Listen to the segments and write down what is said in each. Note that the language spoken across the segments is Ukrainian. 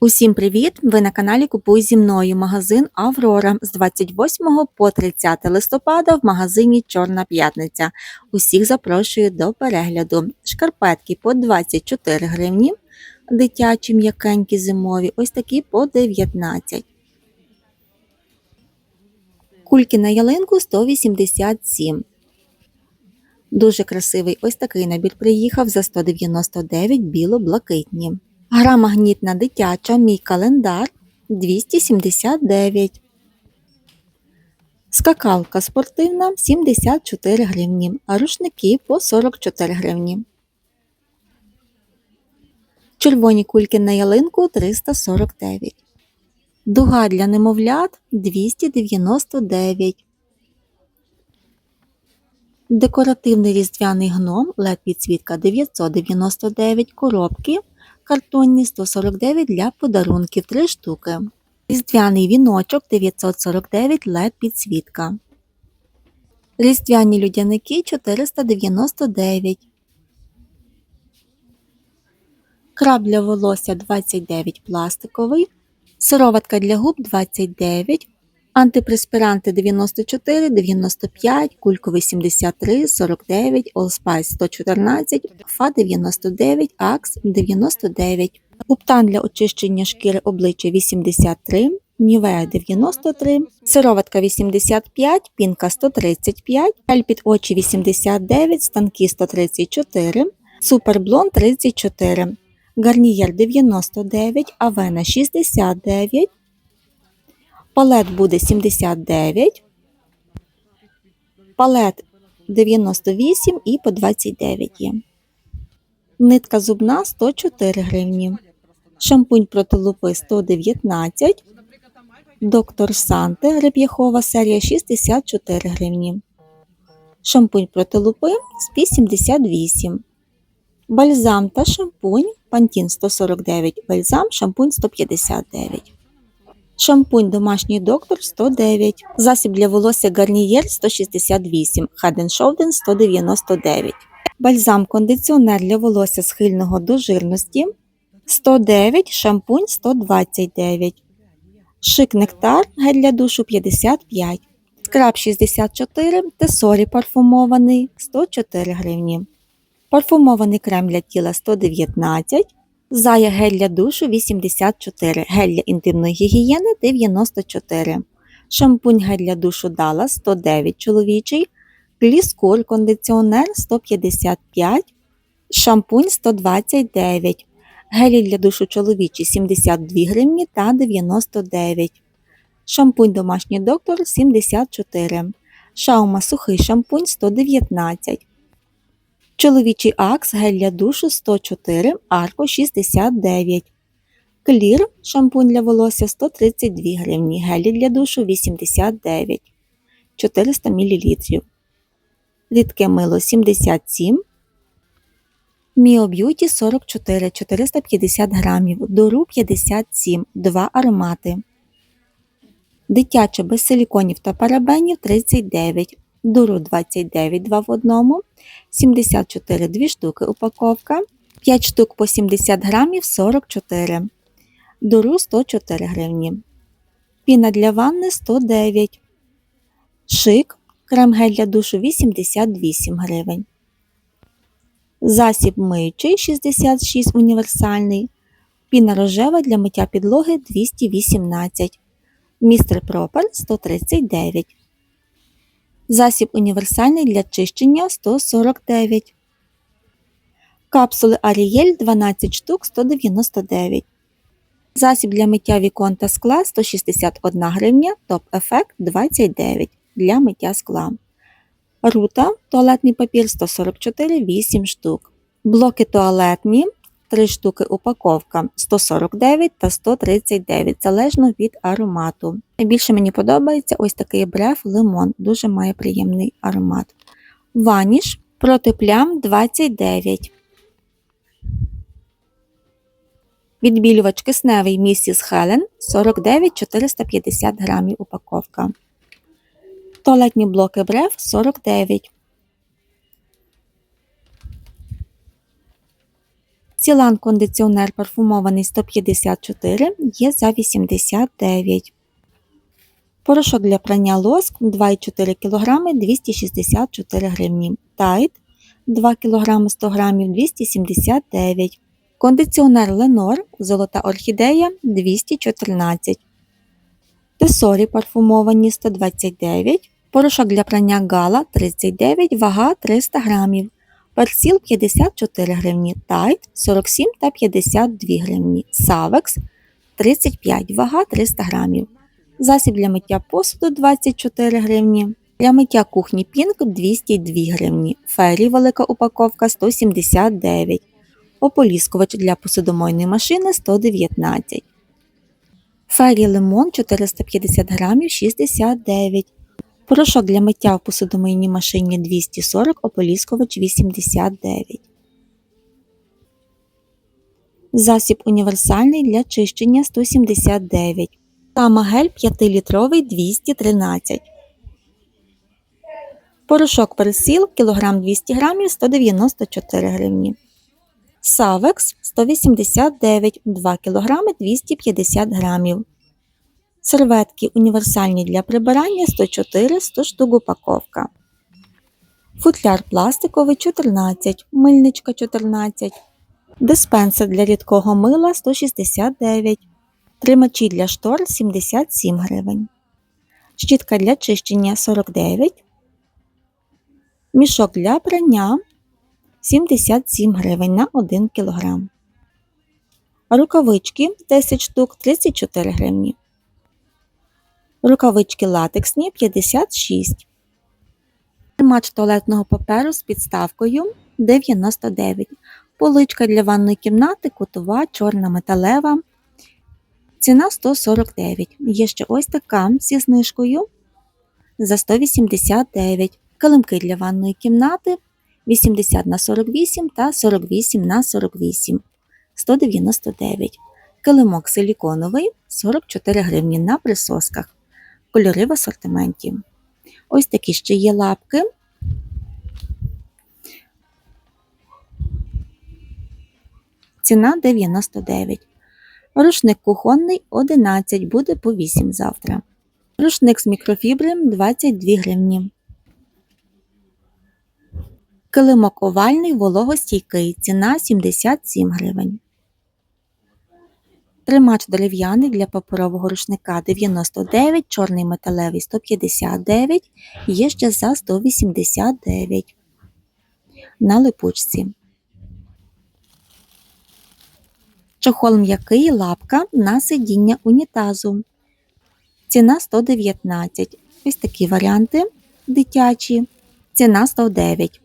Усім привіт! Ви на каналі Купуй зі мною магазин Аврора з 28 по 30 листопада в магазині Чорна П'ятниця. Усіх запрошую до перегляду. Шкарпетки по 24 гривні, дитячі м'якенькі зимові, ось такі по 19. Кульки на ялинку 187. Дуже красивий ось такий набір приїхав за 199 біло-блакитні. Гра магнітна дитяча, мій календар 279. Скакалка спортивна 74 гривні, а рушники по 44 гривні. Червоні кульки на ялинку 349. Дуга для немовлят 299. Декоративний різдвяний гном LED підсвітка 999 коробки картонні 149 для подарунків 3 штуки. Різдвяний віночок 949 LED підсвітка. Різдвяні людяники 499. Краб для волосся 29 пластиковий. Сироватка для губ 29. Антипреспіранти 94, 95, кульковий 73, 49, Allspice 114, Фа 99, Акс 99. Уптан для очищення шкіри обличчя 83, Нівея 93, сироватка 85, пінка 135, гель під очі 89, станки 134, суперблон 34, гарнієр 99, авена 69, палет буде 79, палет 98 і по 29 є. Нитка зубна 104 гривні. Шампунь проти лупи 119. Доктор Санте реп'яхова серія 64 гривні. Шампунь проти лупи 178. Бальзам та шампунь Пантін 149, бальзам, шампунь 159. Шампунь домашній доктор 109. Засіб для волосся Гарнієр 168, Head Shoulder 199. Бальзам кондиціонер для волосся схильного до жирності 109, шампунь 129. Шик нектар гель для душу 55. Скраб 64, тесорі парфумований 104 гривні. Парфумований крем для тіла 119. Зая гель для душу 84, гель для інтимної гігієни 94, шампунь гель для душу Дала 109 чоловічий, гліскур кондиціонер 155, шампунь 129, гелі для душу чоловічий 72 гривні та 99, шампунь домашній доктор 74, шаума сухий шампунь 119. Чоловічий акс гель для душу 104, арко 69. Клір шампунь для волосся 132 гривні, гелі для душу 89 400 мл. Рідке мило 77. Міо Б'юті 44 450 грамів, Дору 57, 2 аромати. Дитяче без силіконів та парабенів 39 Дуру 29 2 в одному, 74 2 штуки упаковка, 5 штук по 70 грамів 44, дуру 104 гривні. Піна для ванни 109, шик, крем гель для душу 88 гривень. Засіб миючий 66 універсальний, піна рожева для миття підлоги 218, містер пропер 139. Засіб універсальний для чищення 149. Капсули Арієль 12 штук 199. Засіб для миття вікон та скла 161 гривня, топ-ефект 29 для миття скла. Рута туалетний папір 144 8 штук. Блоки туалетні 3 штуки упаковка 149 та 139 залежно від аромату. Найбільше мені подобається ось такий бреф лимон, дуже має приємний аромат. Ваніш проти плям 29. Відбілювач кисневий місіс Хелен 49 450 грамів упаковка. Туалетні блоки бреф 49. Сілан кондиціонер парфумований 154 є за 89. Порошок для прання лоск 2,4 кг 264 гривні. Тайт 2 кг 100 г 279. Кондиціонер Ленор Золота орхідея 214. Тесорі парфумовані 129. Порошок для прання гала 39, вага 300 грамів. Персіл 54 гривні, тайт 47 та 52 гривні, савекс 35, вага 300 грамів. Засіб для миття посуду 24 гривні. Для миття кухні Пінк 202 гривні. Фері велика упаковка 179. Ополіскувач для посудомойної машини 119. Фері лимон 450 грамів 69. Порошок для миття в посудомийній машині 240, ополіскувач 89. Засіб універсальний для чищення 179. Тамагель 5-літровий 213. Порошок персіл кілограм 200 грамів 194 гривні. Савекс 189 2 кг 250 грамів. Серветки універсальні для прибирання 104 100 штук упаковка. Футляр пластиковий 14, мильничка 14. Диспенсер для рідкого мила 169. Тримачі для штор 77 гривень. Щітка для чищення 49. Мішок для прання 77 гривень на 1 кг. Рукавички 10 штук 34 гривні. Рукавички латексні 56. Тримач туалетного паперу з підставкою 99. Поличка для ванної кімнати, кутова, чорна металева. Ціна 149. Є ще ось така зі знижкою за 189. Килимки для ванної кімнати 80 на 48 та 48 на 48 199. Килимок силіконовий 44 гривні на присосках. Кольори в асортименті. Ось такі ще є лапки. Ціна 99. Рушник кухонний 11, буде по 8 завтра. Рушник з мікрофібри 22 гривні. Килимок овальний вологостійкий. Ціна 77 гривень. Тримач дерев'яний для паперового рушника 99, чорний металевий 159, є ще за 189 на липучці. Чохол м'який лапка на сидіння унітазу. Ціна 119. Ось такі варіанти дитячі. Ціна 109.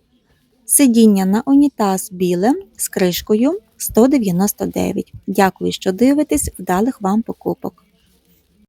Сидіння на унітаз біле з кришкою 199. Дякую, що дивитесь. Вдалих вам покупок.